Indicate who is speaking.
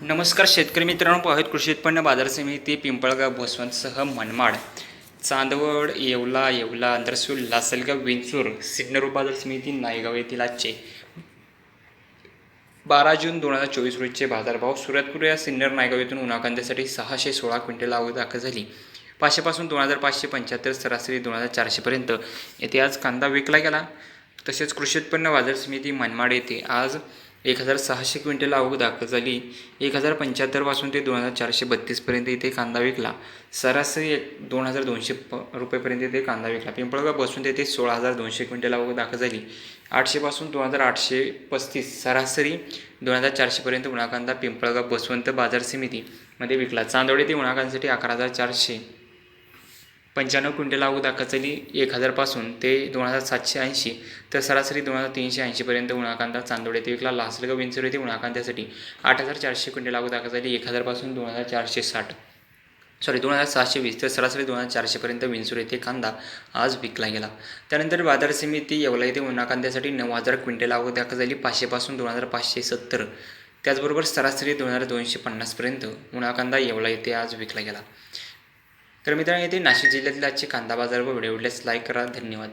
Speaker 1: नमस्कार शेतकरी मित्रांनो पाहत कृषी उत्पन्न बाजार समिती पिंपळगाव भोसवंतसह मनमाड चांदवड येवला येवला अंतरसूल लासलगाव विंचूर सिन्नर बाजार समिती नायगाव येथील आजचे बारा जून दोन हजार चोवीस रोजीचे बाजारभाव सुरतपूर या सिन्नर नायगाव येथून उन्हाकांद्यासाठी सहाशे सोळा क्विंटल आवक दाखल झाली. पाचशेपासून दोन हजार पाचशे पंच्याहत्तर सरासरी दोन हजार चारशेपर्यंत येथे आज कांदा विकला गेला. तसेच कृषी उत्पन्न बाजार समिती मनमाड येथे आज एक हजार सहाशे क्विंटल आवक दाखल झाली. एक हजार पंच्याहत्तरपासून ते दोन हजार चारशे बत्तीसपर्यंत इथे कांदा विकला. सरासरी एक दोन हजार दोनशे प रुपयेपर्यंत इथे कांदा विकला. पिंपळगाव बसून येथे सोळा हजार दोनशे क्विंटल आवक दाखल झाली. आठशेपासून दोन हजार आठशे पस्तीस सरासरी दोन हजार चारशेपर्यंत उन्हा कांदा पिंपळगाव बसवंत बाजार समितीमध्ये विकला. चांदोड ते उन्हा कांद्यासाठी अकरा हजार चारशे. पंच्याण्णव क्विंटल आवक दाखल झाली एक हजारपासून ते दोन हजार सातशे ऐंशी. तर सरासरी दोन हजार तीनशे ऐंशीपर्यंत उन्हा कांदा चांदोड येथे विकला. लासलगाव विंचूर येथे उन्हाकांद्यासाठी आठ हजार चारशे क्विंटल आवक दाखल झाली एक हजारपासून दोन हजार चारशे साठ. सॉरी दोन हजार सहाशे वीस. तर सरासरी दोन हजार चारशेपर्यंत विंचूर येथे कांदा आज विकला गेला. त्यानंतर बाजार समिती येवला येथे उन्हा कांद्यासाठी नऊ हजार क्विंटल आवक दाखल झाली पाचशेपासून दोन हजार पाचशे सत्तर. त्याचबरोबर सरासरी दोन हजार दोनशे पन्नासपर्यंत उन्हा कांदा येवला येथे आज विकला गेला. तर मित्रांनो येथे नाशिक जिल्ह्यातील आजचे कांदा बाजार व व्हिडिओ आवडल्यास लाईक करा. धन्यवाद.